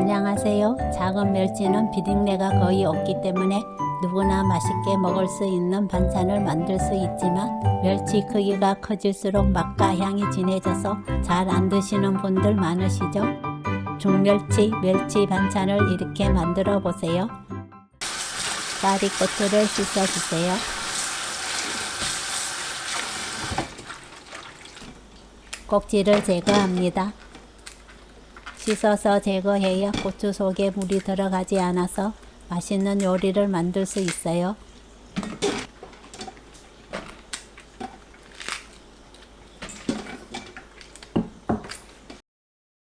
안녕하세요. 작은 멸치는 비린내가 거의 없기 때문에 누구나 맛있게 먹을 수 있는 반찬을 만들 수 있지만 멸치 크기가 커질수록 맛과 향이 진해져서 잘 안 드시는 분들 많으시죠? 중멸치, 멸치 반찬을 이렇게 만들어 보세요. 까리고추를 씻어 주세요. 꼭지를 제거합니다. 씻어서 제거해야 고추 속에 물이 들어가지 않아서 맛있는 요리를 만들 수 있어요.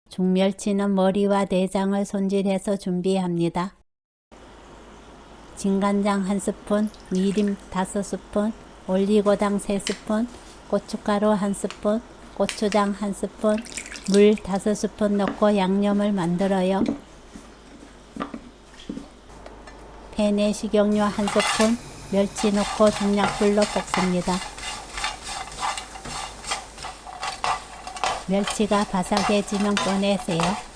중멸치는 머리와 내장을 손질해서 준비합니다. 진간장 한 스푼, 미림 다섯 스푼, 올리고당 세 스푼, 고춧가루 한 스푼, 고추장 한 스푼, 물 다섯 스푼 넣고 양념을 만들어요. 팬에 식용유 한 스푼, 멸치 넣고 중약불로 볶습니다. 멸치가 바삭해지면 꺼내세요.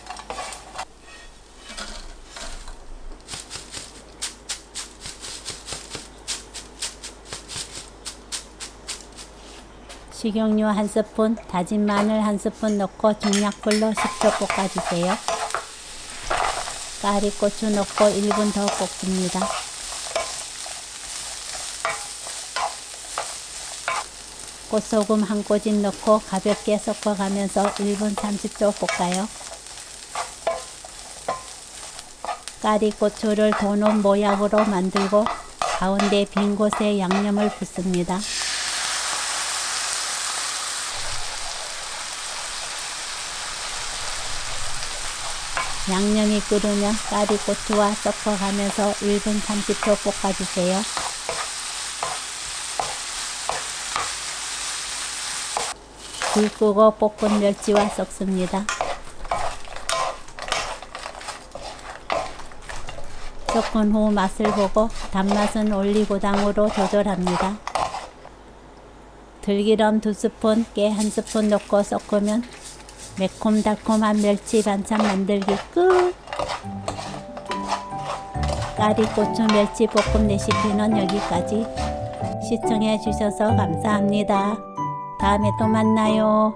식용유 한 스푼, 다진 마늘 한 스푼 넣고 중약불로 10초 볶아주세요. 까리고추 넣고 1분 더 볶습니다. 꽃소금 한 꼬집 넣고 가볍게 섞어가면서 1분 30초 볶아요. 까리고추를 도넛 모양으로 만들고 가운데 빈 곳에 양념을 붓습니다. 양념이 끓으면 까리고추와 섞어가면서 1분 30초 볶아주세요. 불 끄고 볶은 멸치와 섞습니다. 섞은 후 맛을 보고 단맛은 올리고당으로 조절합니다. 들기름 두 스푼, 깨한 스푼 넣고 섞으면 매콤달콤한 멸치 반찬 만들기 끝! 까리고추 멸치 볶음 레시피는 여기까지. 시청해 주셔서 감사합니다. 다음에 또 만나요.